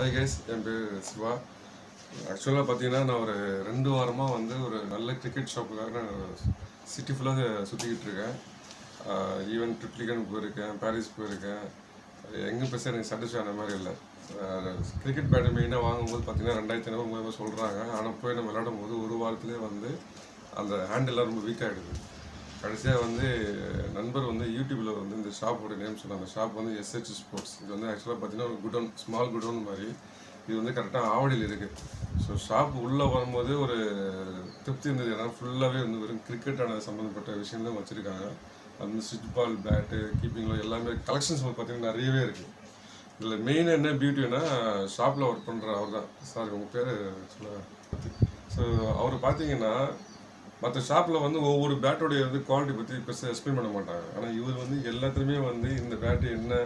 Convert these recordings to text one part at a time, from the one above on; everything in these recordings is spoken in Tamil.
ஹாய் கைஸ் என் பேர் சிவா. ஆக்சுவலாக பார்த்தீங்கன்னா நான் ஒரு ரெண்டு வாரமாக வந்து ஒரு நல்ல கிரிக்கெட் ஷாப்புக்காக நான் சிட்டி ஃபுல்லாக சுற்றிக்கிட்டு இருக்கேன். ஈவன் ட்ரிப்ளிகன் போயிருக்கேன் பாரிஸ் போயிருக்கேன். எங்கே பேச எனக்கு சாட்டிஸ்ஃபை ஆன மாதிரி இல்லை. கிரிக்கெட் பேட்டு மெயினாக வாங்கும்போது பார்த்தீங்கன்னா ரெண்டாயிரத்தி ஐநூறு மூலமாக சொல்கிறாங்க ஆனால் போய் நம்ம விளையாடும் போது ஒரு வாரத்துலேயே வந்து அந்த ஹேண்டில்லாம் ரொம்ப வீக் ஆகிடுது கடைசியாக வந்து நண்பர் வந்து யூடியூப்பில் வந்து இந்த ஷாப்போட நேம் சொன்னாங்க. ஷாப் வந்து எஸ்ஹெச் ஸ்போர்ட்ஸ் இது வந்து ஆக்சுவலாக பார்த்தீங்கன்னா ஒரு குடோன் ஸ்மால் குடோன் மாதிரி. இது வந்து கரெக்டாக ஆவடியில் இருக்குது ஸோ ஷாப் உள்ளே வரும்போது ஒரு திருப்தி இருந்தது. ஏன்னா ஃபுல்லாகவே வந்து வெறும் கிரிக்கெட்டான சம்மந்தப்பட்ட விஷயம் தான் வச்சுருக்காங்க. அது வந்து ஸ்விட்ச் பால் பேட்டு கீப்பிங்கில் எல்லாமே கலெக்ஷன்ஸ் பார்த்தீங்கன்னா நிறையவே இருக்குது இதில் மெயின் என்ன பியூட்டினா ஷாப்பில் ஒர்க் பண்ணுற அவர் தான் சார் உங்கள் பேர் சொல்ல ஸோ அவர் பார்த்தீங்கன்னா மற்ற ஷாப்பில் வந்து ஒவ்வொரு பேட்டோடைய வந்து குவாலிட்டி பற்றி பெருசாக எக்ஸ்பிளைன் பண்ண மாட்டாங்க. ஆனால் இவர் வந்து எல்லாத்துலேயுமே வந்து இந்த பேட்டு என்ன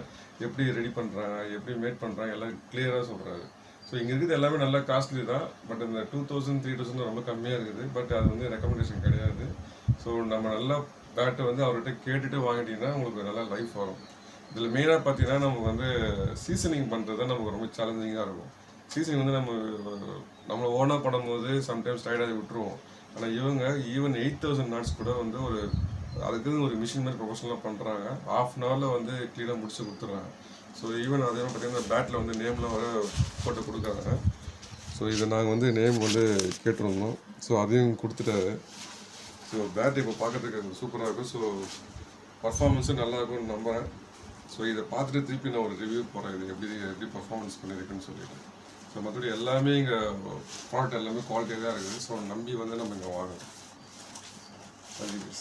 எப்படி ரெடி பண்ணுறாங்க எப்படி மேட் பண்ணுறாங்க எல்லாம் கிளியராக சொல்கிறாரு ஸோ இங்கே இருக்கிறது எல்லாமே நல்லா காஸ்ட்லி தான். பட் இந்த டூ தௌசண்ட் த்ரீ தௌசண்ட் ரொம்ப கம்மியாக இருக்குது. பட் அது வந்து ரெக்கமெண்டேஷன் கிடையாது. ஸோ நம்ம நல்லா பேட்டை வந்து அவர்கிட்ட கேட்டுட்டு வாங்கிட்டீங்கன்னா உங்களுக்கு நல்லா லைஃப் வரும். இதில் மெயினாக பார்த்தீங்கன்னா நமக்கு வந்து சீசனிங் பண்ணுறது தான் நமக்கு ரொம்ப சேலஞ்சிங்காக இருக்கும். சீசனிங் வந்து நம்ம நம்மளை ஓனாக பண்ணும்போது சம்டைம்ஸ் டயர்டாகி விட்டுருவோம். ஆனால் இவங்க ஈவன் எயிட் தௌசண்ட் நாட்ஸ் கூட வந்து ஒரு அதுக்கு ஒரு மிஷின் மாதிரி ப்ரொஃபஷனலாக பண்ணுறாங்க ஆஃப் அன் ஹவரில் வந்து க்ளீனாக முடிச்சு கொடுத்துட்றாங்க. ஸோ ஈவன் அதே மாதிரி பார்த்தீங்கன்னா பேட்டில் வந்து நேம்லாம் வர போட்டு கொடுக்குறாங்க. ஸோ இதை நாங்கள் வந்து நேம் வந்து கேட்டிருந்தோம். ஸோ அதையும் கொடுத்துட்டாரு. ஸோ பேட் இப்போ பார்க்கறதுக்கு சூப்பராக இருக்கும். ஸோ பர்ஃபார்மன்ஸும் நல்லா இருக்கும்னு நம்புகிறேன் ஸோ இதை பார்த்துட்டு திருப்பி நான் ஒரு ரிவ்யூ போகிறேன் இது எப்படி எப்படி பர்ஃபார்மன்ஸ் பண்ணியிருக்குன்னு சொல்லிட்டு. ஸோ மற்றபடி எல்லாமே இங்கே ப்ராடக்ட் எல்லாமே குவாலிட்டியாக தான் இருக்குது. ஸோ நம்பி வந்து நம்ம இங்கே வாங்கணும். தேங்க்யூ